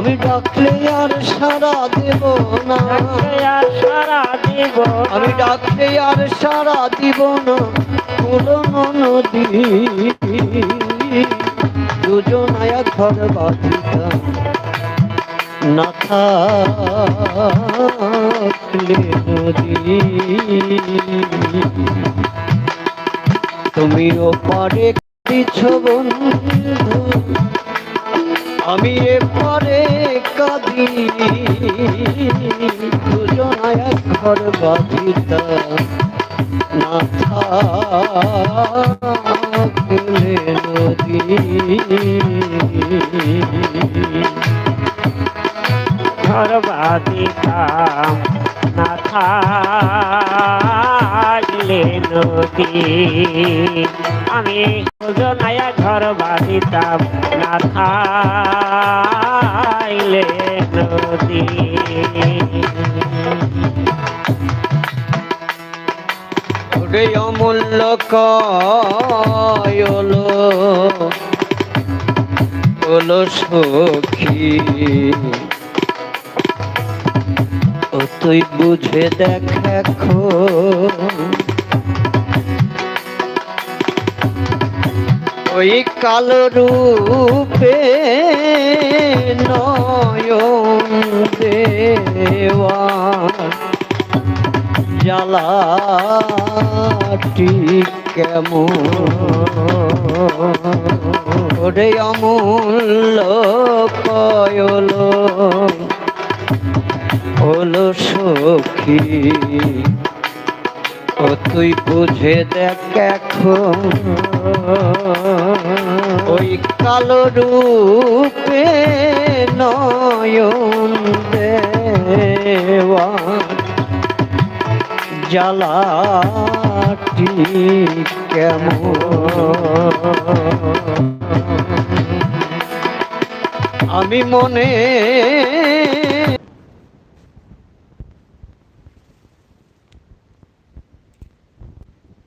আমি ডাকলে আর সারা দেব না। আর সারা দেব আমি ডাকলে আর সারা দিব না। কোনো নদী দুজনায় ঘর বাঁধিতা। না থাকলে নদী। তুমিও পারে কিছু বন্ধু। আমি এ পারে কাঁদি। দুজনায় ঘর বাঁধিতা না থাকলে নদী। ঘর বাদিতাম না থাকলে নদী আমি যোজনায় ঘর বাদিতাম না থাকলে নদী। ওরে অমূল্য কয়লো হলো সখী। ও তুই বুঝে দেখ এখন ওই কালো রূপে নয়ন দেওয়া জ্বালাটি কেমন? ওরে অমূল্য কয়ল, হলো সখী। ও তুই বুঝে দেখ এখন কালো রূপে নয়ন দেওয়া জ্বালাটি কেমন? আমি মনে